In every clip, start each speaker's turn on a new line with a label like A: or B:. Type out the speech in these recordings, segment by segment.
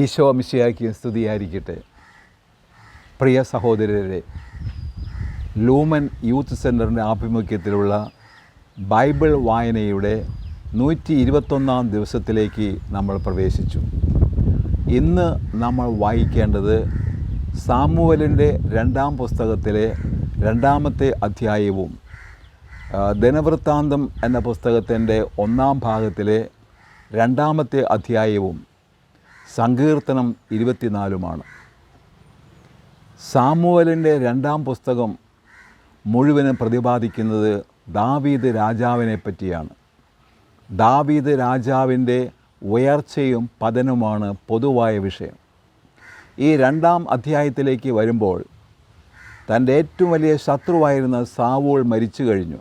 A: ഈശോ മിശിയാക്കിയ സ്തുതിയായിരിക്കട്ടെ. പ്രിയ സഹോദരരെ lumen youth സെന്ററിന്റെ ആഭിമുഖ്യത്തിലുള്ള ബൈബിൾ വായനയുടെ നൂറ്റി ഇരുപത്തൊന്നാം ദിവസത്തിലേക്ക് നമ്മൾ പ്രവേശിച്ചു. ഇന്ന് നമ്മൾ വായിക്കേണ്ടത് സാമുവലിന്റെ രണ്ടാം പുസ്തകത്തിലെ രണ്ടാമത്തെ അധ്യായവും ദിനവൃത്താന്തം എന്ന പുസ്തകത്തിന്റെ ഒന്നാം ഭാഗത്തിലെ രണ്ടാമത്തെ അധ്യായവും സങ്കീർത്തനം ഇരുപത്തിനാലുമാണ്. സാമുവലിന്റെ രണ്ടാം പുസ്തകം മുഴുവനും പ്രതിപാദിക്കുന്നത് ദാവീദ് രാജാവിനെ പറ്റിയാണ്. ദാവീദ് രാജാവിന്റെ ഉയർച്ചയും പതനുമാണ് പൊതുവായ വിഷയം. ഈ രണ്ടാം അധ്യായത്തിലേക്ക് വരുമ്പോൾ തന്റെ ഏറ്റവും വലിയ ശത്രുവായിരുന്ന സാവൂൾ മരിച്ചു കഴിഞ്ഞു.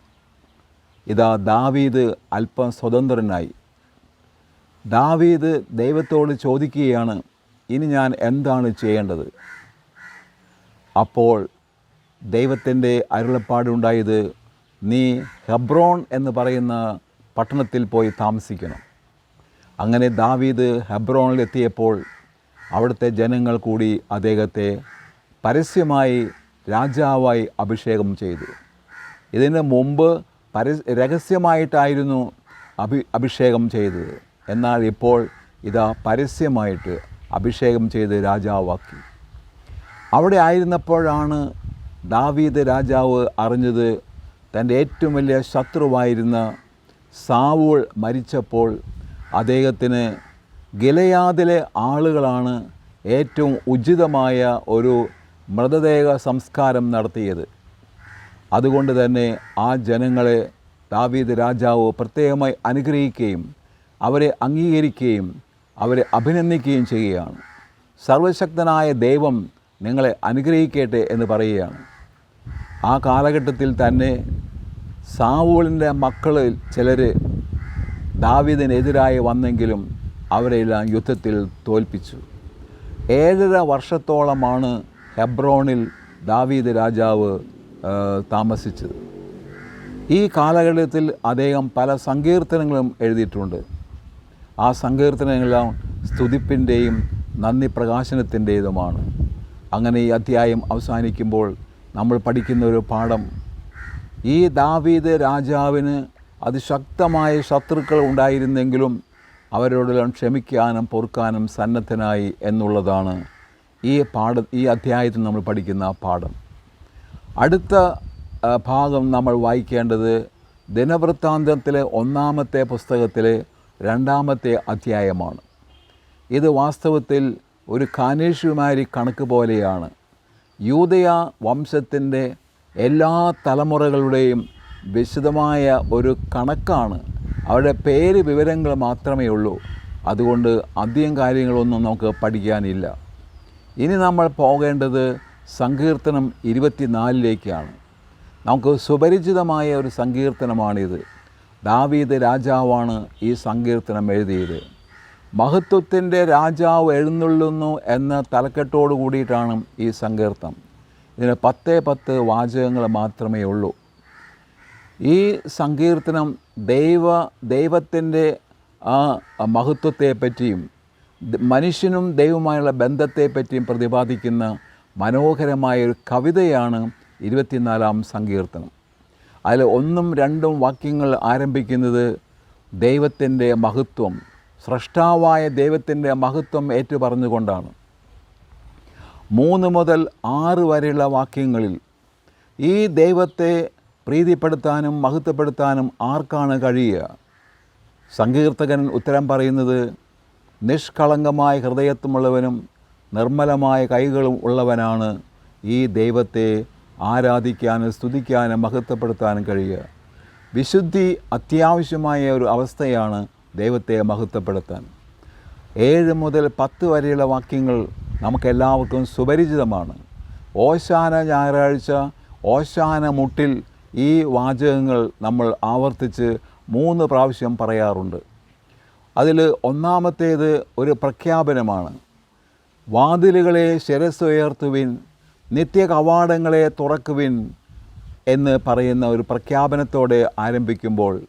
A: ഇതാ ദാവീദ് അല്പം സ്വതന്ത്രനായി. ദാവീദ് ദൈവത്തോട് ചോദിക്കുകയാണ് ഇനി ഞാൻ എന്താണ് ചെയ്യേണ്ടത്? അപ്പോൾ ദൈവത്തിന്റെ അരുളപ്പാടുണ്ടായത് നീ ഹെബ്രോൺ എന്ന് പറയുന്ന പട്ടണത്തിൽ പോയി താമസിക്കണം. അങ്ങനെ ദാവീദ് ഹെബ്രോണിലെത്തിയപ്പോൾ അവിടുത്തെ ജനങ്ങൾ കൂടി അദ്ദേഹത്തെ പരസ്യമായി രാജാവായി അഭിഷേകം ചെയ്തു. ഇതിന് മുമ്പ് പരസ് രഹസ്യമായിട്ടായിരുന്നു അഭി അഭിഷേകം ചെയ്തത്. എന്നാൽ ഇപ്പോൾ ഇതാ പരസ്യമായിട്ട് അഭിഷേകം ചെയ്ത് രാജാവാക്കി. അവിടെ ആയിരുന്നപ്പോഴാണ് ദാവീദ് രാജാവ് അറിഞ്ഞത് തന്റെ ഏറ്റവും വലിയ ശത്രുവായിരുന്ന സാവൂൾ മരിച്ചപ്പോൾ അദ്ദേഹത്തിന് ഗിലയാദിലെ ആളുകളാണ് ഏറ്റവും ഉചിതമായ ഒരു മൃതദേഹ സംസ്കാരം നടത്തിയത്. അതുകൊണ്ട് തന്നെ ആ ജനങ്ങളെ ദാവീദ് രാജാവ് പ്രത്യേകമായി അനുഗ്രഹിക്കുകയും അവരെ അംഗീകരിക്കുകയും അവരെ അഭിനന്ദിക്കുകയും ചെയ്യുകയാണ്. സർവശക്തനായ ദൈവം നിങ്ങളെ അനുഗ്രഹിക്കട്ടെ എന്ന് പറയുകയാണ്. ആ കാലഘട്ടത്തിൽ തന്നെ സാവൂളിന്റെ മക്കളിൽ ചിലർ ദാവീദിനെതിരായി വന്നെങ്കിലും അവരെല്ലാം യുദ്ധത്തിൽ തോൽപ്പിച്ചു. ഏഴര വർഷത്തോളമാണ് ഹെബ്രോണിൽ ദാവീദ് രാജാവ് താമസിച്ചത്. ഈ കാലഘട്ടത്തിൽ അദ്ദേഹം പല സങ്കീർത്തനങ്ങളും എഴുതിയിട്ടുണ്ട്. ആ സങ്കീർത്തനങ്ങളെല്ലാം സ്തുതിപ്പിന്റെയും നന്ദി പ്രകാശനത്തിന്റേതുമാണ്. അങ്ങനെ ഈ അധ്യായം അവസാനിക്കുമ്പോൾ നമ്മൾ പഠിക്കുന്ന ഒരു പാഠം ഈ ദാവീദ് രാജാവിന് അതിശക്തമായ ശത്രുക്കൾ ഉണ്ടായിരുന്നെങ്കിലും അവരോടെല്ലാം ക്ഷമിക്കാനും പൊറുക്കാനും സന്നദ്ധനായി എന്നുള്ളതാണ് ഈ പാഠ ഈ അധ്യായത്തിൽ നമ്മൾ പഠിക്കുന്ന പാഠം. അടുത്ത ഭാഗം നമ്മൾ വായിക്കേണ്ടത് ദിനവൃത്താന്തത്തിലെ ഒന്നാമത്തെ പുസ്തകത്തിലെ രണ്ടാമത്തെ അധ്യായമാണ്. ഇത് വാസ്തവത്തിൽ ഒരു കാനേഷുമാരി കണക്ക് പോലെയാണ്. യൂതയ വംശത്തിന്റെ എല്ലാ തലമുറകളുടെയും വിശദമായ ഒരു കണക്കാണ്. അവരുടെ പേര് വിവരങ്ങൾ മാത്രമേ ഉള്ളൂ. അതുകൊണ്ട് അധികം കാര്യങ്ങളൊന്നും നമുക്ക് പഠിക്കാനില്ല. ഇനി നമ്മൾ പോകേണ്ടത് സങ്കീർത്തനം ഇരുപത്തിനാലിലേക്കാണ്. നമുക്ക് സുപരിചിതമായ ഒരു സങ്കീർത്തനമാണിത്. ദാവീദ് രാജാവാണ് ഈ സങ്കീർത്തനം എഴുതിയത്. മഹത്വത്തിന്റെ രാജാവ് എഴുന്നള്ളുന്നു എന്ന തലക്കെട്ടോട് കൂടിയിട്ടാണ് ഈ സങ്കീർത്തനം ഇതിന് പത്തേ പത്ത് വാചകങ്ങൾ മാത്രമേ ഉള്ളൂ. ഈ സങ്കീർത്തനം ദൈവ ദൈവത്തിന്റെ ആ മഹത്വത്തെപ്പറ്റിയും മനുഷ്യനും ദൈവമായുള്ള ബന്ധത്തെപ്പറ്റിയും പ്രതിപാദിക്കുന്ന മനോഹരമായ ഒരു കവിതയാണ് ഇരുപത്തിനാലാം സങ്കീർത്തനം. അതിൽ ഒന്നും രണ്ടും വാക്യങ്ങൾ ആരംഭിക്കുന്നത് ദൈവത്തിന്റെ മഹത്വം സ്രഷ്ടാവായ ദൈവത്തിന്റെ മഹത്വം ഏറ്റുപറഞ്ഞുകൊണ്ടാണ്. മൂന്ന് മുതൽ ആറ് വരെയുള്ള വാക്യങ്ങളിൽ ഈ ദൈവത്തെ പ്രീതിപ്പെടുത്താനും മഹത്വപ്പെടുത്താനും ആർക്കാണ് കഴിയുക? സങ്കീർത്തകൻ ഉത്തരം പറയുന്നത് നിഷ്കളങ്കമായ ഹൃദയത്വമുള്ളവനും നിർമ്മലമായ കൈകളും ഉള്ളവനാണ് ഈ ദൈവത്തെ ആരാധിക്കാനും സ്തുതിക്കാനും മഹത്വപ്പെടുത്താനും കഴിയുക. വിശുദ്ധി അത്യാവശ്യമായ ഒരു അവസ്ഥയാണ് ദൈവത്തെ മഹത്വപ്പെടുത്താൻ. ഏഴ് മുതൽ പത്ത് വരെയുള്ള വാക്യങ്ങൾ നമുക്കെല്ലാവർക്കും സുപരിചിതമാണ്. ഓശാന ഞായറാഴ്ച ഓശാന മുട്ടിൽ ഈ വാചകങ്ങൾ നമ്മൾ ആവർത്തിച്ച് മൂന്ന് പ്രാവശ്യം പറയാറുണ്ട്. അതിൽ ഒന്നാമത്തേത് ഒരു പ്രഖ്യാപനമാണ്. വാതിലുകളെ ശിരസ്സുയർത്തുവിൻ നിത്യ കവാടങ്ങളെ തുറക്കുവിൻ എന്ന് പറയുന്ന ഒരു പ്രഖ്യാപനത്തോടെ ആരംഭിക്കുമ്പോൾ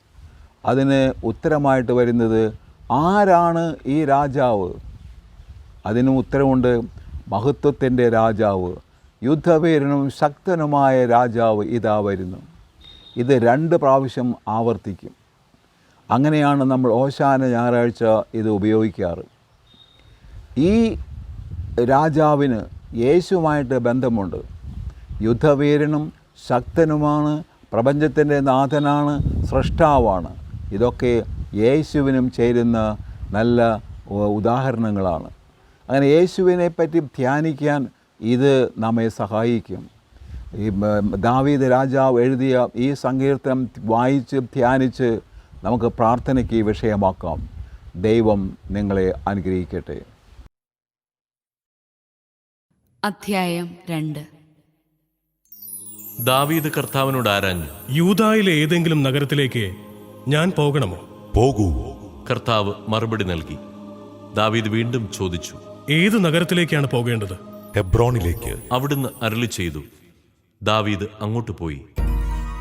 A: അതിന് ഉത്തരമായിട്ട് വരുന്നത് ആരാണ് ഈ രാജാവ്? അതിനും ഉത്തരമുണ്ട് മഹത്വത്തിന്റെ രാജാവ്. യുദ്ധവീരനും ശക്തനുമായ രാജാവ് ഇതാ വരുന്നു. ഇത് രണ്ട് പ്രാവശ്യം ആവർത്തിക്കും. അങ്ങനെയാണ് നമ്മൾ ഓശാന ഞായറാഴ്ച ഇത് ഉപയോഗിക്കാറ്. ഈ രാജാവിന് യേശുവുമായിട്ട് ബന്ധമുണ്ട്. യുദ്ധവീരനും ശക്തനുമാണ് പ്രപഞ്ചത്തിന്റെ നാഥനാണ് സൃഷ്ടാവാണ് ഇതൊക്കെ യേശുവിനും ചേരുന്ന നല്ല ഉദാഹരണങ്ങളാണ്. അങ്ങനെ യേശുവിനെ പറ്റി ധ്യാനിക്കാൻ ഇത് നമ്മെ സഹായിക്കും. ഈ ദാവീദ് രാജാവ് എഴുതിയ ഈ സങ്കീർത്തനം വായിച്ച് ധ്യാനിച്ച് നമുക്ക് പ്രാർത്ഥനയ്ക്ക് വിഷയമാക്കാം. ദൈവം നിങ്ങളെ അനുഗ്രഹിക്കട്ടെ.
B: അധ്യായം രണ്ട്.
C: ദാവീദ് കർത്താവിനോട് ആരാഞ്ഞു?
D: യൂതായിലെ ഏതെങ്കിലും നഗരത്തിലേക്ക് ഞാൻ പോകണമോ?
E: പോകൂ.
C: കർത്താവ് മറുപടി നൽകി. ദാവീദ് വീണ്ടും ചോദിച്ചു
D: ഏത് നഗരത്തിലേക്കാണ് പോകേണ്ടത്?
E: ഹെബ്രോണിലേക്ക്.
C: അവിടുന്ന് അരളി ചെയ്തു. ദാവീദ് അങ്ങോട്ട് പോയി.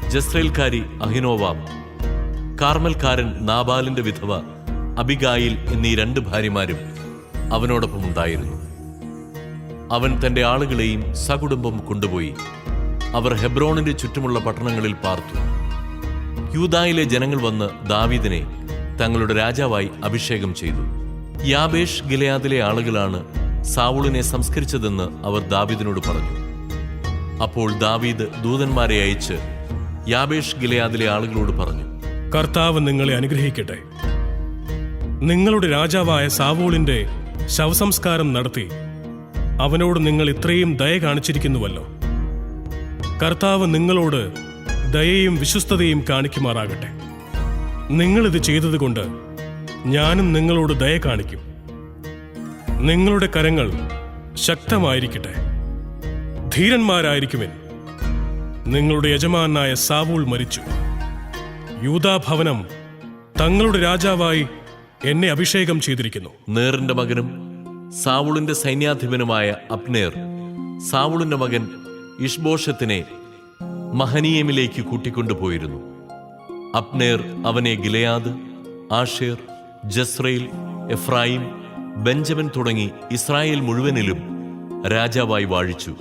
C: ജസ്രേൽക്കാരി അഹിനോവാം കാർമൽക്കാരൻ നാബാലിന്റെ വിധവ അബിഗായിൽ എന്നീ രണ്ട് ഭാര്യമാരും അവനോടൊപ്പം ഉണ്ടായിരുന്നു. അവൻ തന്റെ ആളുകളെയും സകുടുംബം കൊണ്ടുപോയി. അവർ ഹെബ്രോണിന്റെ ചുറ്റുമുള്ള പട്ടണങ്ങളിൽ പാർത്തു. യൂതായിലെ ജനങ്ങൾ വന്ന് ദാവീദിനെ തങ്ങളുടെ രാജാവായി അഭിഷേകം ചെയ്തു. യാബേഷ് ഗിലയാദിലെ ആളുകളാണ് സാവുളിനെ സംസ്കരിച്ചതെന്ന് അവർ ദാവീദിനോട് പറഞ്ഞു. അപ്പോൾ ദാവീദ് ദൂതന്മാരെ അയച്ച് യാബേഷ് ഗിലയാദിലെ ആളുകളോട് പറഞ്ഞു
D: കർത്താവ് നിങ്ങളെ അനുഗ്രഹിക്കട്ടെ. നിങ്ങളുടെ രാജാവായ സാവൂളിന്റെ ശവസംസ്കാരം നടത്തി. അവനോട് നിങ്ങൾ ഇത്രയും ദയ കാണിച്ചിരിക്കുന്നുവല്ലോ. കർത്താവ് നിങ്ങളോട് ദയയും വിശ്വസ്തതയും കാണിക്കുമാറാകട്ടെ. നിങ്ങളിത് ചെയ്തതുകൊണ്ട് ഞാനും നിങ്ങളോട് ദയ കാണിക്കും. നിങ്ങളുടെ കരങ്ങൾ ശക്തമായിരിക്കട്ടെ. ധീരന്മാരായിരിക്കുമെൻ നിങ്ങളുടെ യജമാനായ സാവൂൾ മരിച്ചു. യൂതാഭവനം തങ്ങളുടെ രാജാവായി എന്നെ അഭിഷേകം ചെയ്തിരിക്കുന്നു.
C: നേറിന്റെ മകനും സാവുളിന്റെ സൈന്യാധിപനുമായ അപ്നേർ സാവുളിന്റെ മകൻ ഇഷ്ബോഷത്തിനെ മഹനീയമിലേക്ക് കൂട്ടിക്കൊണ്ടുപോയിരുന്നു. അപ്നേർ അവനെ Gilead Asher Jezreel Ephraim Benjamin തുടങ്ങി ഇസ്രായേൽ മുഴുവനിലും രാജാവായി വാഴിച്ചു.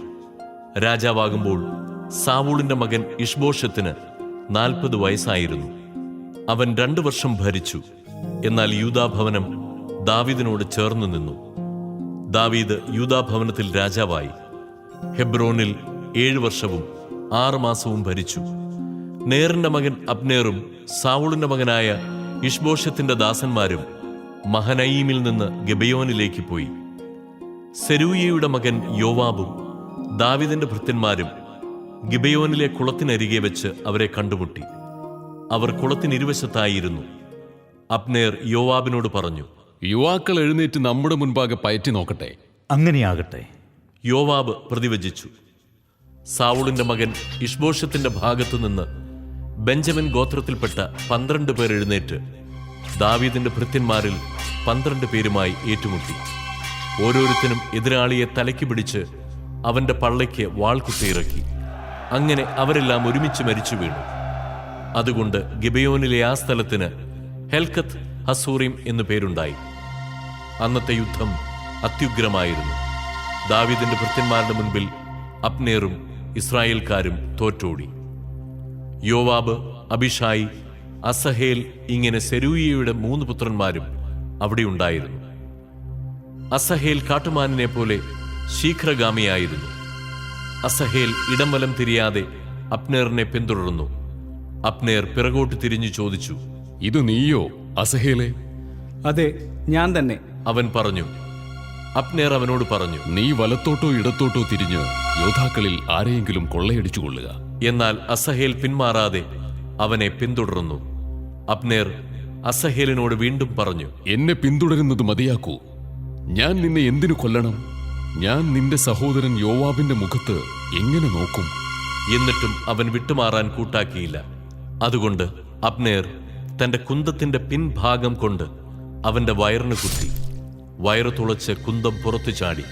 C: രാജാവാകുമ്പോൾ സാവൂളിന്റെ മകൻ ഇഷ്ബോഷത്തിന് നാൽപ്പത് വയസ്സായിരുന്നു. അവൻ രണ്ടു വർഷം ഭരിച്ചു. എന്നാൽ യൂതാഭവനം ദാവിദിനോട് ചേർന്നു നിന്നു. ദാവീദ് യൂതാഭവനത്തിൽ രാജാവായി. ഹെബ്രോനിൽ ഏഴു വർഷവും ആറ് മാസവും ഭരിച്ചു. നേറിന്റെ മകൻ അബ്നേറും സാവുളിന്റെ മകനായ ഇഷ്ബോഷത്തിന്റെ ദാസന്മാരും മഹനയീമിൽ നിന്ന് ഗബയോനിലേക്ക് പോയി. സെരൂയയുടെ മകൻ യോവാബും ദാവിദിന്റെ ഭൃത്യന്മാരും ഗിബയോനിലെ കുളത്തിനരികെ വെച്ച് അവരെ കണ്ടുമുട്ടി. അവർ കുളത്തിനിരുവശത്തായിരുന്നു. അപ്നേർ യോവാബിനോട് പറഞ്ഞു
F: യുവാക്കൾ എഴുന്നേറ്റ് നമ്മുടെ മുൻപാകെ പയറ്റി നോക്കട്ടെ.
E: അങ്ങനെയാകട്ടെ.
C: യോവാബ് പ്രതിവചിച്ചു. സാവുളിന്റെ മകൻ ഇഷ്ബോഷത്തിന്റെ ഭാഗത്തു നിന്ന് ബെഞ്ചമിൻ ഗോത്രത്തിൽപ്പെട്ട പന്ത്രണ്ട് പേർ എഴുന്നേറ്റ് ദാവീദിന്റെ ഭൃത്യന്മാരിൽ പന്ത്രണ്ട് പേരുമായി ഏറ്റുമുട്ടി. ഓരോരുത്തരും എതിരാളിയെ തലയ്ക്ക് പിടിച്ച് അവന്റെ പള്ളയ്ക്ക് വാൾ കുത്തിയിറക്കി. അങ്ങനെ അവരെല്ലാം ഒരുമിച്ച് മരിച്ചു വീണു. അതുകൊണ്ട് ഗിബയോനിലെ ആ സ്ഥലത്തിന് ഹെൽക്കത്ത് ഹസൂറിം എന്നു പേരുണ്ടായി. അന്നത്തെ യുദ്ധം അത്യുഗ്രമായിരുന്നു. ദാവീദിന്റെ ഭൃത്യന്മാരുടെ മുൻപിൽ അപ്നേറും ഇസ്രായേൽക്കാരും തോറ്റോടി. യോവാബ് അബിഷായി അസഹേൽ ഇങ്ങനെ സെരൂയയുടെ മൂന്ന് പുത്രന്മാരും അവിടെ ഉണ്ടായിരുന്നു. അസഹേൽ കാട്ടുമാനിനെ പോലെ ശീഘ്രഗാമിയായിരുന്നു. അസഹേൽ ഇടംവലം തിരിയാതെ അപ്നേറിനെ പിന്തുടർന്നു. അപ്നേർ പിറകോട്ട് തിരിഞ്ഞു ചോദിച്ചു
F: ഇത് നീയോ അസഹേലെ?
G: അതെ ഞാൻ തന്നെ.
C: അവൻ പറഞ്ഞു അപ്നേർ അവനോട് പറഞ്ഞു
F: നീ വലത്തോട്ടോ ഇടത്തോട്ടോ തിരിഞ്ഞ് യോദ്ധാക്കളിൽ ആരെയെങ്കിലും കൊള്ളയടിച്ചു കൊള്ളുക.
C: എന്നാൽ അസഹേൽ പിന്മാറാതെ അവനെ പിന്തുടർന്നു. അപ്നേർ അസഹേലിനോട് വീണ്ടും പറഞ്ഞു
F: എന്നെ പിന്തുടരുന്നത് മതിയാക്കൂ. ഞാൻ നിന്നെ എന്തിനു കൊല്ലണം? ഞാൻ നിന്റെ സഹോദരൻ യോവാബിന്റെ മുഖത്ത് എങ്ങനെ നോക്കും?
C: എന്നിട്ടും അവൻ വിട്ടുമാറാൻ കൂട്ടാക്കിയില്ല. അതുകൊണ്ട് അപ്നേർ തന്റെ കുന്തത്തിന്റെ പിൻഭാഗം കൊണ്ട് അവന്റെ വയറിന് കുത്തി. വയറ് തുളച്ച് കുന്തം പുറത്തു ചാടി.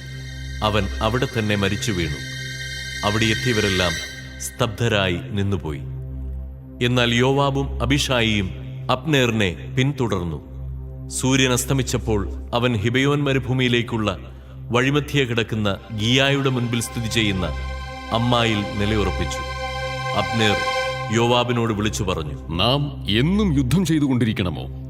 C: അവൻ അവിടെ തന്നെ മരിച്ചു വീണു. അവിടെ എത്തിയവരെല്ലാം സ്തബ്ധരായി നിന്നുപോയി. എന്നാൽ യോവാബും അഭിഷായിയും അപ്നേറിനെ പിന്തുടർന്നു. സൂര്യൻ അസ്തമിച്ചപ്പോൾ അവൻ ഹിബയോൻ മരുഭൂമിയിലേക്കുള്ള വഴിമധ്യേ കിടക്കുന്ന ഗിയായുടെ മുൻപിൽ സ്ഥിതി ചെയ്യുന്ന അമ്മായിൽ നിലയുറപ്പിച്ചു. അപ്നേർ യോവാബിനോട് വിളിച്ചു പറഞ്ഞു
F: നാം എന്നും യുദ്ധം ചെയ്തുകൊണ്ടിരിക്കണമോ?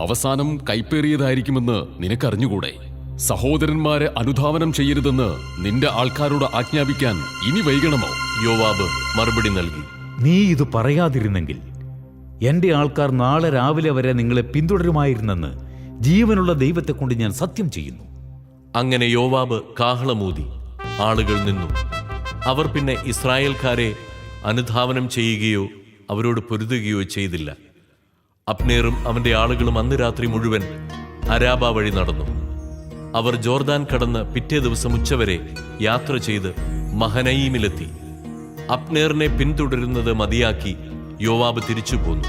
F: അവസാനം കൈപ്പേറിയതായിരിക്കുമെന്ന് നിനക്കറിഞ്ഞുകൂടെ? സഹോദരന്മാരെ അനുധാവനം ചെയ്യരുതെന്ന് നിന്റെ ആൾക്കാരോട് ആജ്ഞാപിക്കാൻ ഇനി വൈകണമോ?
C: യോവാബ് മറുപടി നൽകി.
E: നീ ഇത് പറയാതിരുന്നെങ്കിൽ എന്റെ ആൾക്കാർ നാളെ രാവിലെ വരെ നിങ്ങളെ പിന്തുടരുമായിരുന്നെന്ന് ജീവനുള്ള ദൈവത്തെ കൊണ്ട് ഞാൻ സത്യം ചെയ്യുന്നു.
C: അങ്ങനെ യോവാബ് കാഹളമൂതി. ആളുകൾ നിന്നു. അവർ പിന്നെ ഇസ്രായേൽക്കാരെ അനുധാവനം ചെയ്യുകയോ അവരോട് പൊരുതുകയോ ചെയ്തില്ല. അപ്നേറും അവന്റെ ആളുകളും അന്ന് രാത്രി മുഴുവൻ അരാബ വഴി നടന്നു. അവർ ജോർദാൻ കടന്ന് പിറ്റേ ദിവസം ഉച്ചവരെ യാത്ര ചെയ്ത് മഹനയീമിലെത്തി. അപ്നേറിനെ പിന്തുടരുന്നത് മതിയാക്കി യോവാബ് തിരിച്ചു പോന്നു.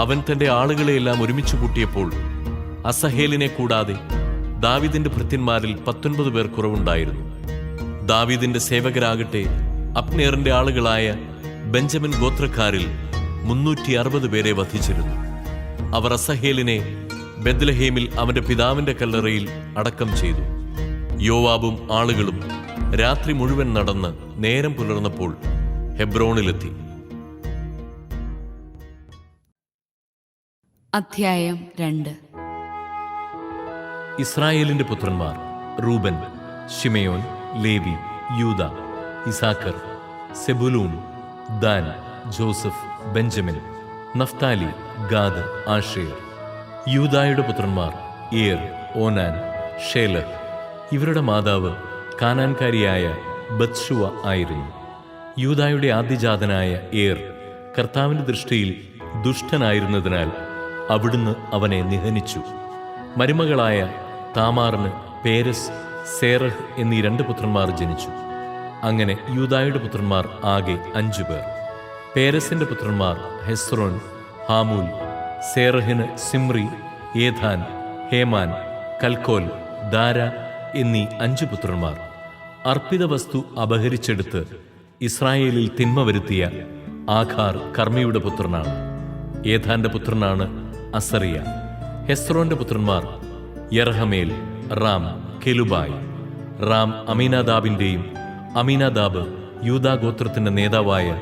C: അവൻ തന്റെ ആളുകളെയെല്ലാം ഒരുമിച്ച് കൂട്ടിയപ്പോൾ അസഹേലിനെ കൂടാതെ ദാവിദിന്റെ ഭൃത്യന്മാരിൽ പത്തൊൻപത് പേർ കുറവുണ്ടായിരുന്നു. ദാവീദിന്റെ സേവകരാകട്ടെ അപ്നേറിന്റെ ആളുകളായ ബെഞ്ചമിൻ ഗോത്രക്കാരിൽ മുന്നൂറ്റി അറുപത് പേരെ വധിച്ചിരുന്നു. അവർ അസഹേലിനെ ബെദ്ലഹേമിൽ അവന്റെ പിതാവിന്റെ കല്ലറയിൽ അടക്കം ചെയ്തു. യോവാബും ആളുകളും രാത്രി മുഴുവൻ നടന്ന് നേരം പുലർന്നപ്പോൾ ഹെബ്രോണിലെത്തി.
B: അധ്യായം രണ്ട്.
C: ഇസ്രായേലിന്റെ പുത്രന്മാർ Reuben Simeon Levi Judah Issachar Zebulun Dan Joseph Benjamin Naphtali Gad Asher യൂതായുടെ പുത്രന്മാർ ഏർ ഓനാൻ ഷേലഹ്. ഇവരുടെ മാതാവ് കാനാൻകാരിയായ ബത്ഷുവ ആയിരുന്നു. യൂതായുടെ ആദ്യജാതനായ ഏർ കർത്താവിന്റെ ദൃഷ്ടിയിൽ ദുഷ്ടനായിരുന്നതിനാൽ അവിടുന്ന് അവനെ നിഹനിച്ചു. മരുമകളായ താമാറിന് പേരസ് സേറഹ് എന്നീ രണ്ട് പുത്രന്മാർ ജനിച്ചു. അങ്ങനെ യൂതായുടെ പുത്രന്മാർ ആകെ അഞ്ചു പേർ പേരസിന്റെ പുത്രന്മാർ Hezron Hamul സേറഹിന് Zimri Ethan Heman Calcol Dara എന്നീ അഞ്ചു പുത്രന്മാർ. അർപ്പിത വസ്തു അപഹരിച്ചെടുത്ത് ഇസ്രായേലിൽ തിന്മ വരുത്തിയ ആഖാർ കർമ്മിയുടെ പുത്രനാണ്. ഏഥാന്റെ പുത്രനാണ് അസറിയ. ഹെസ്രോന്റെ പുത്രന്മാർ യർഹമേൽ റാം കെലുബായ്. റാം അമീനാദാബിന്റെയും അമീനാദാബ് യൂതാഗോത്രത്തിന്റെ നേതാവായ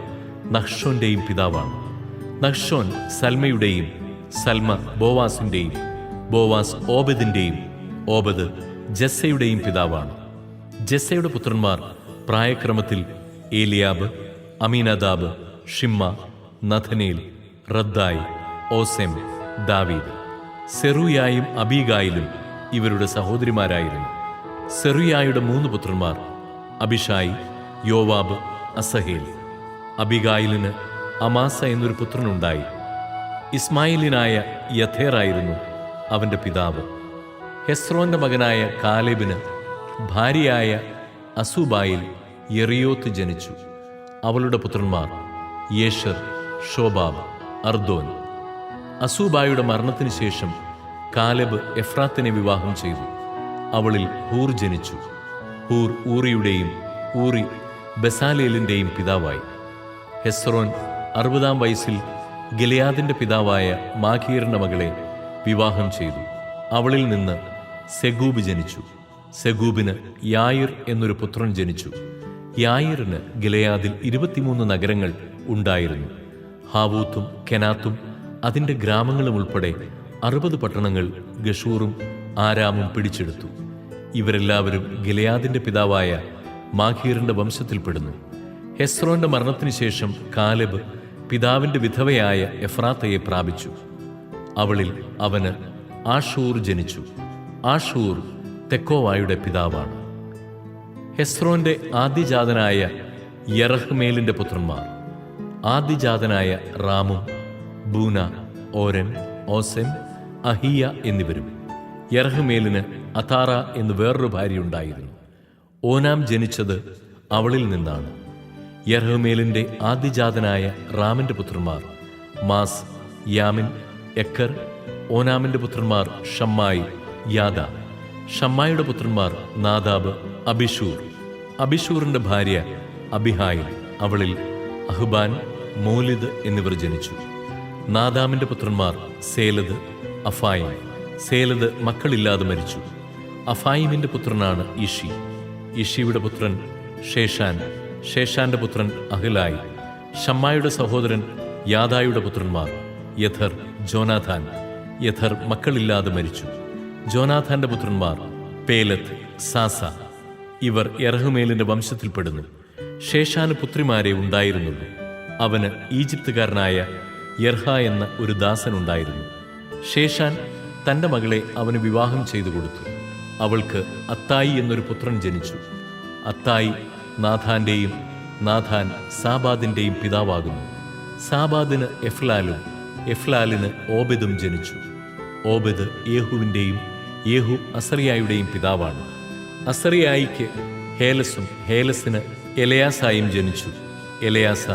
C: നഹ്ഷോന്റെയും പിതാവാണ്. നഹ്ഷോൻ സൽമയുടെയും സൽമ ബോവാസിന്റെയും ബോവാസ് ഓബദിന്റെയും ഓബദ് ജസ്സയുടെയും പിതാവാണ്. ജസ്സയുടെ പുത്രന്മാർ പ്രായക്രമത്തിൽ ഏലിയാബ് അമീനദാബ് ഷിമ്മ നഥനേൽ റദ്ദായി ഓസെം ദാവീദ്. സെറുയായും അബീഗായിലും ഇവരുടെ സഹോദരിമാരായിരുന്നു. സെറുയായുടെ മൂന്ന് പുത്രന്മാർ അബിഷായി യോവാബ് അസഹേൽ. അബിഗായിലിന് അമാസ എന്നൊരു പുത്രനുണ്ടായി. ഇസ്മായിലിനായ യഥേറായിരുന്നു അവന്റെ പിതാവ്. ഹെസ്രോന്റെ മകനായ കാലേബിന് ഭാര്യയായ അസൂബായിൽ എറിയോത്ത് ജനിച്ചു. അവളുടെ പുത്രന്മാർ യേശർ ഷോബാബ് അർദോൻ അസൂബായുടെ മരണത്തിന് ശേഷം കാലബ് എഫ്രാത്തിനെ വിവാഹം ചെയ്തു. അവളിൽ ഹൂർ ജനിച്ചു. ഹൂർ ഊറിയുടെയും ഊറി ബസാലേലിന്റെയും പിതാവായി. ഹെസ്രോൻ അറുപതാം വയസ്സിൽ ഗലയാദിന്റെ പിതാവായ മാഖീറിന്റെ മകളെ വിവാഹം ചെയ്തു. അവളിൽ നിന്ന് സെഗൂബ് ജനിച്ചു. സെഗൂബിന് യായിർ എന്നൊരു പുത്രൻ ജനിച്ചു. യായിറിന് ഗലയാദിൽ ഇരുപത്തിമൂന്ന് നഗരങ്ങൾ ഉണ്ടായിരുന്നു. ഹാവൂത്തും കെനാത്തും അതിന്റെ ഗ്രാമങ്ങളും ഉൾപ്പെടെ അറുപത് പട്ടണങ്ങൾ ഗഷൂറും ആരാമും പിടിച്ചെടുത്തു. ഇവരെല്ലാവരും ഗലയാദിന്റെ പിതാവായ മാഖീറിന്റെ വംശത്തിൽപ്പെടുന്നു. ഹെസ്രോന്റെ മരണത്തിന് ശേഷം കാലബ് പിതാവിന്റെ വിധവയായ എഫ്രാത്തയെ പ്രാപിച്ചു. അവളിൽ അവന് ആഷൂർ ജനിച്ചു. ആഷൂർ തെക്കോവായുടെ പിതാവാണ്. ഹെസ്രോന്റെ ആദ്യജാതനായ യറഹ്മേലിന്റെ പുത്രന്മാർ. ആദ്യജാതനായ റാമും ബൂന ഓരൻ ഓസെൻ അഹിയ എന്നിവരും യർഹ്മേലിന് അതാറ എന്ന് വേറൊരു ഭാര്യയുണ്ടായിരുന്നു. ഓനാം ജനിച്ചത് അവളിൽ നിന്നാണ്. യർഹ്മേലിന്റെ ആദ്യജാതനായ റാമിന്റെ പുത്രന്മാർ മാസ് യാമിൻ എക്കർ ഓനാമിന്റെ പുത്രന്മാർ ഷമ്മായി യാദ. ഷമ്മായിയുടെ പുത്രന്മാർ നാദാബ് അബിഷൂർ. അബിഷൂറിന്റെ ഭാര്യ അബിഹായിൽ അവളിൽ അഹ്ബാൻ മോലിദ് എന്നിവർ ജനിച്ചു. നാദാമിന്റെ പുത്രന്മാർ സേലദ് അഫായിം. സേലദ് മക്കളില്ലാതെ മരിച്ചു. അഫായിമിന്റെ പുത്രനാണ് ഇഷി ഇഷിയുടെ പുത്രൻ ഷേഷാൻ ഷേഷാന്റെ പുത്രൻ അഹിലായി ഷമ്മായുടെ സഹോദരൻ യാദായുടെ പുത്രന്മാർ യഥർ ജോനാഥാൻ യഥർ മക്കളില്ലാതെ മരിച്ചു. ജോനാഥാന്റെ പുത്രന്മാർ പേലത്ത് സാസ ഇവർ എറഹുമേലിന്റെ വംശത്തിൽപ്പെടുന്നു ശേഷാന് പുത്രിമാരെ ഉണ്ടായിരുന്നുള്ളൂ. അവന് ഈജിപ്തുകാരനായ യർഹ എന്ന ഒരു ദാസനുണ്ടായിരുന്നു ശേഷാൻ തന്റെ മകളെ അവന് വിവാഹം ചെയ്തു കൊടുത്തു. അവൾക്ക് അത്തായി എന്നൊരു പുത്രൻ ജനിച്ചു. അത്തായി നാഥാന്റെയും നാഥാൻ സാബാദിന്റെയും പിതാവാകുന്നു. സാബാദിന് എഫ്ലാലും എഫ്ലാലിന് ഓബെദും ജനിച്ചു. ഓബെദ് യേഹുവിന്റെയും യേഹു അസറിയായുടെയും പിതാവാണ്. അസറിയായിക്ക് ഹേലസും ഹേലസിന് എലയാസായും ജനിച്ചു. എലയാസ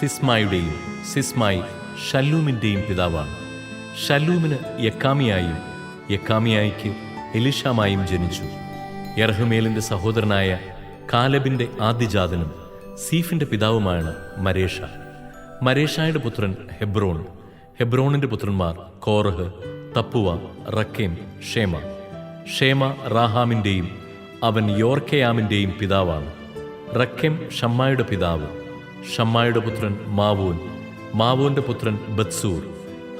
C: സിസ്മായുടെയും സിസ്മായി ഷല്ലൂമിന്റെയും പിതാവാണ്. ഷല്ലൂമിന് യക്കാമിയായും യക്കാമിയായിക്ക് എലിഷാമായും ജനിച്ചു. എർഹുമേലിന്റെ സഹോദരനായ കാലബിന്റെ ആദ്യജാതനും സീഫിന്റെ പിതാവുമാണ് മരേഷ. മരേഷായുടെ പുത്രൻ ഹെബ്രോൺ. ഹെബ്രോണിന്റെ പുത്രന്മാർ കോറഹ് തപ്പുവ റക്കേം ഷേമ. ഷേമ റാഹാമിന്റെയും അവൻ യോർക്കയാമിന്റെയും പിതാവാണ്. റക്കേം ഷമ്മായുടെ പിതാവ്. ഷമ്മായുടെ പുത്രൻ മാവോൻ. മാവോന്റെ പുത്രൻ ബത്സൂർ.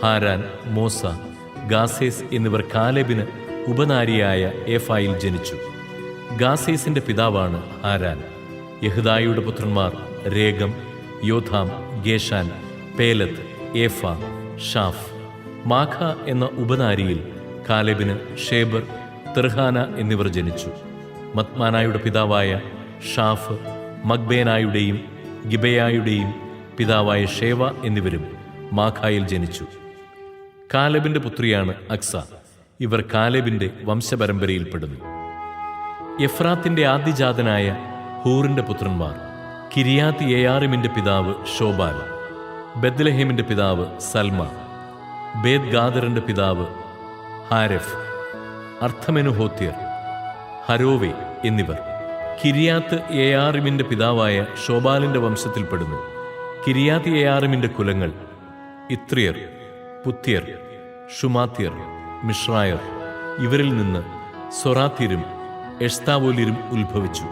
C: ഹാരാൻ മോസ ഗാസേസ് എന്നിവർ കാലേബിന് ഉപനാരിയായ എഫായിൽ ജനിച്ചു. ഗാസേസിന്റെ പിതാവാണ് ആരാൻ. യഹുദായിയുടെ പുത്രന്മാർ രേഗം യോധാം ഗേഷാൻ പേലത്ത് ഏഫ ഷാഫ് മാഖ എന്ന ഉപനാരിയിൽ കാലേബിന് ഷേബർ തെർഹാന എന്നിവർ ജനിച്ചു. മത്മാനായുടെ പിതാവായ ഷാഫ് മക്ബേനായുടെയും ഗിബയായുടെയും പിതാവായ ഷേവ എന്നിവരും മാഖായിൽ ജനിച്ചു. കാലബിന്റെ പുത്രിയാണ് അക്സ. ഇവർ കാലബിന്റെ വംശപരമ്പരയിൽപ്പെടുന്നു. എഫ്രാത്തിന്റെ ആദ്യജാതനായ ഹൂറിന്റെ പുത്രന്മാർ കിരിയാത്ത് എയാറിമിന്റെ പിതാവ് ഷോബാൽ ബദ്ലഹീമിന്റെ പിതാവ് സൽമ ബേദ് ഗാദറിന്റെ പിതാവ് ഹാരഫ് അർത്ഥമെനുഹോത്യർ ഹരോവെ എന്നിവർ. കിരിയാത്ത് എയാറിമിന്റെ പിതാവായ ഷോബാലിന്റെ വംശത്തിൽപ്പെടുന്നു കിരിയാത്ത് എയാറിമിന്റെ കുലങ്ങൾ ഇത്രിയർ പുത്യർ ഷുമാത്യർ മിശ്രായർ ഇവരിൽ നിന്ന് സൊറാത്യരും എഷ്താവോലിരും ഉത്ഭവിച്ചു.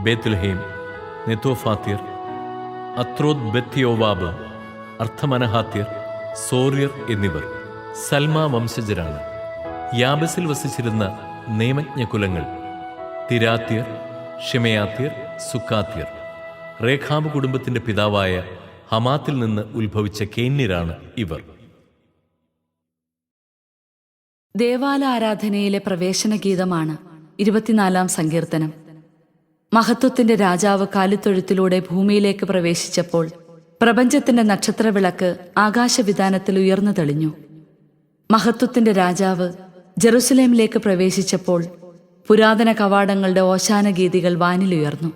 C: ബേത്ത്ലഹേം നെത്തോഫാത്യർ അത്രോത് ബെത്യോവാബ് അർത്ഥമനഹാത്യർ സോറിയർ എന്നിവർ. സൽമ വംശജരാണ്. യാബസിൽ വസിച്ചിരുന്ന നിയമജ്ഞ കുലങ്ങൾ തിരാത്യർ ഷിമയാത്യർ സുക്കാത്യർ റേഖാബ് കുടുംബത്തിന്റെ പിതാവായ ഹമാത്തിൽ നിന്ന് ഉത്ഭവിച്ച കേന്യരാണ് ഇവർ.
B: ദേവാലാരാധനയിലെ പ്രവേശന ഗീതമാണ് ഇരുപത്തിനാലാം സങ്കീർത്തനം. മഹത്വത്തിന്റെ രാജാവ് കാലിത്തൊഴുത്തിലൂടെ ഭൂമിയിലേക്ക് പ്രവേശിച്ചപ്പോൾ പ്രപഞ്ചത്തിന്റെ നക്ഷത്രവിളക്ക് ആകാശവിധാനത്തിൽ ഉയർന്നു തെളിഞ്ഞു. മഹത്വത്തിന്റെ രാജാവ് ജെറുസലേമിലേക്ക് പ്രവേശിച്ചപ്പോൾ പുരാതന കവാടങ്ങളുടെ ഓശാന ഗീതികൾ വാനിലുയർന്നു.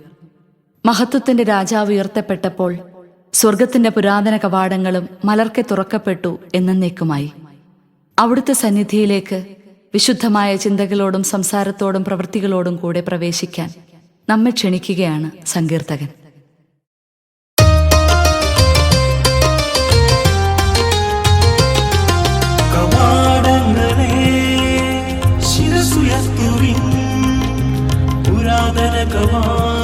B: മഹത്വത്തിന്റെ രാജാവ് ഉയർത്തപ്പെട്ടപ്പോൾ സ്വർഗത്തിന്റെ പുരാതന കവാടങ്ങളും മലർക്കെ തുറക്കപ്പെട്ടു എന്നേക്കുമായി. അവിടുത്തെ സന്നിധിയിലേക്ക് വിശുദ്ധമായ ചിന്തകളോടും സംസാരത്തോടും പ്രവൃത്തികളോടും കൂടെ പ്രവേശിക്കാൻ നമ്മെ ക്ഷണിക്കുകയാണ് സങ്കീർത്തകൻ.
H: കവാടങ്ങളെ ശിരസുയർത്തുവിൻ പുരാതന കവാടങ്ങളെ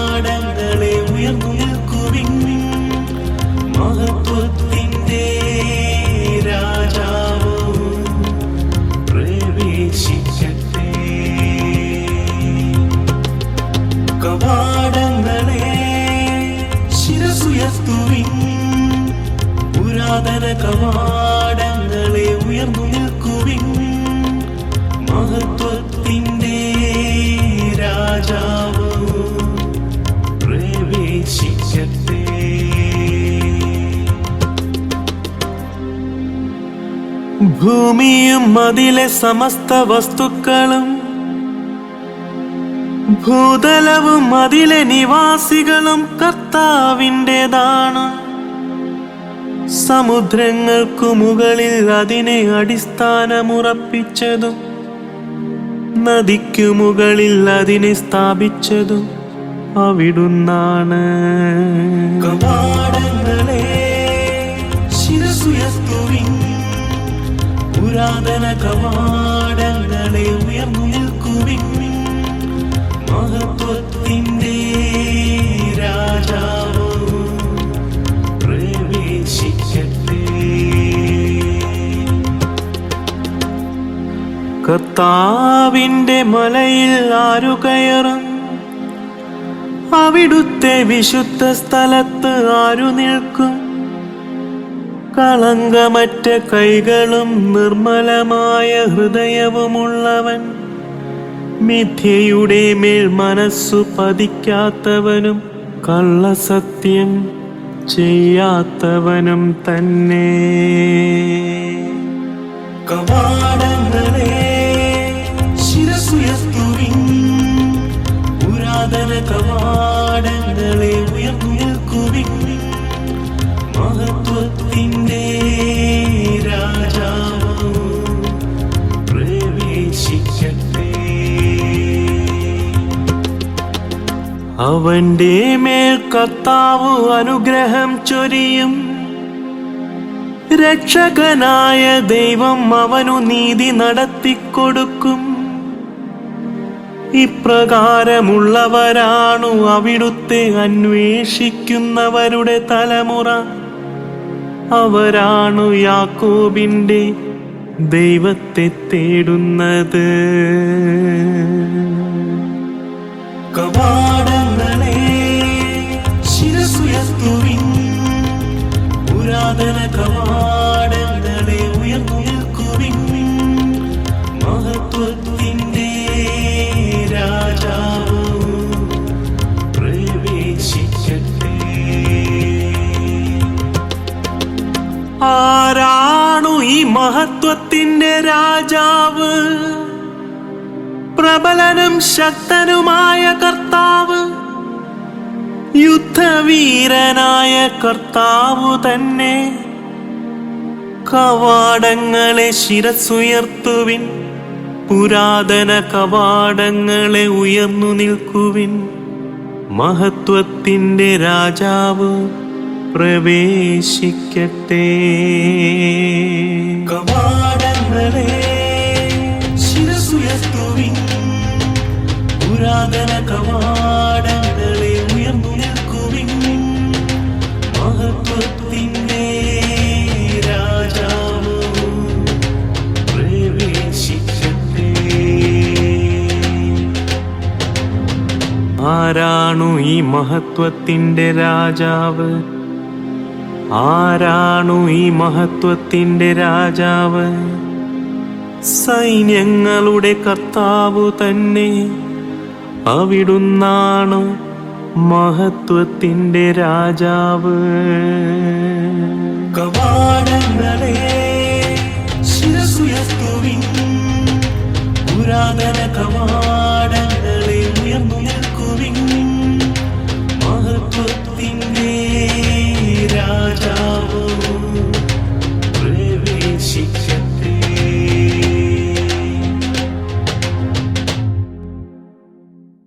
H: ശിരസുയർത്തുവിൻ പുരാതന കവാടങ്ങളെ ഉയർന്നു നിൽക്കുവിൻ. മഹത്വത്തിന്റെ രാജാവ് പ്രവേശിക്കട്ടെ. ഭൂമിയും അതിലെ സമസ്ത വസ്തുക്കളും ഭൂതലവും അതിലെ നിവാസികളും കർത്താവിന്റെതാണ്. സമുദ്രങ്ങൾക്കു മുകളിൽ അതിനെ അടിസ്ഥാനമുറപ്പിച്ചതും നദിക്കു മുകളിൽ അതിനെ സ്ഥാപിച്ചതും അവിടുന്നാണ്. കവാടങ്ങളെ പുരാതന കവാടങ്ങളെ പ്രവേശിക്കട്ടെ. കർത്താവിന്റെ മലയിൽ ആരു കയറും അവിടുത്തെ വിശുദ്ധ സ്ഥലത്ത് ആരു നിൽക്കും? കളങ്കമറ്റ കൈകളും നിർമ്മലമായ ഹൃദയവുമുള്ളവൻ മിഥ്യയുടെ മേൽ മനസ്സു പതിക്കാത്തവനും കള്ളസത്യം ചെയ്യാത്തവനും തന്നെ. കവാടങ്ങളെ ശിരസുയർത്തുവിൻ പുരാതന കവാടങ്ങളെ അവന്റെ മേൽ കർത്താവ് അനുഗ്രഹം ചൊരിയും. രക്ഷകനായ ദൈവം അവനു നീതി നടത്തിക്കൊടുക്കും. ഇപ്രകാരമുള്ളവരാണു അവിടുത്തെ അന്വേഷിക്കുന്നവരുടെ തലമുറ. അവരാണു യാക്കോബിന്റെ ദൈവത്തെ തേടുന്നത്. കവാടങ്ങളെ പുരാതന കവാടങ്ങളെ ഉയർന്നു നിൽക്കുവിൻ മഹത്വത്തിന്റെ രാജാവ് പ്രവേശിക്കട്ടെ. ആരാണു ഈ മഹത്വത്തിന്റെ രാജാവ്? പ്രബലനും ശക്തനുമായ കർത്താവ് യുദ്ധവീരനായ കർത്താവു തന്നെ കവാടങ്ങളെ ശിരസുയർത്തുവിൻ പുരാതന കവാടങ്ങളെ ഉയർന്നു നിൽക്കുവിൻ. മഹത്വത്തിന്റെ രാജാവ് പ്രവേശിക്കട്ടെ. കവാടങ്ങളെ ശിരസുയർത്തുവിൻ പുരാതന കവാടങ്ങളെ ആരാണു ഈ മഹത്വത്തിന്റെ രാജാവ്? ആരാണു ഈ മഹത്വത്തിന്റെ രാജാവ്? സൈന്യങ്ങളുടെ കർത്താവ് തന്നെ അവിടുന്നാണ് മഹത്വത്തിന്റെ രാജാവ്. കവാടങ്ങളെ ശിരസുയർത്തുവിൻ. പുരാതന കവാടങ്ങളെ ഉയർന്നു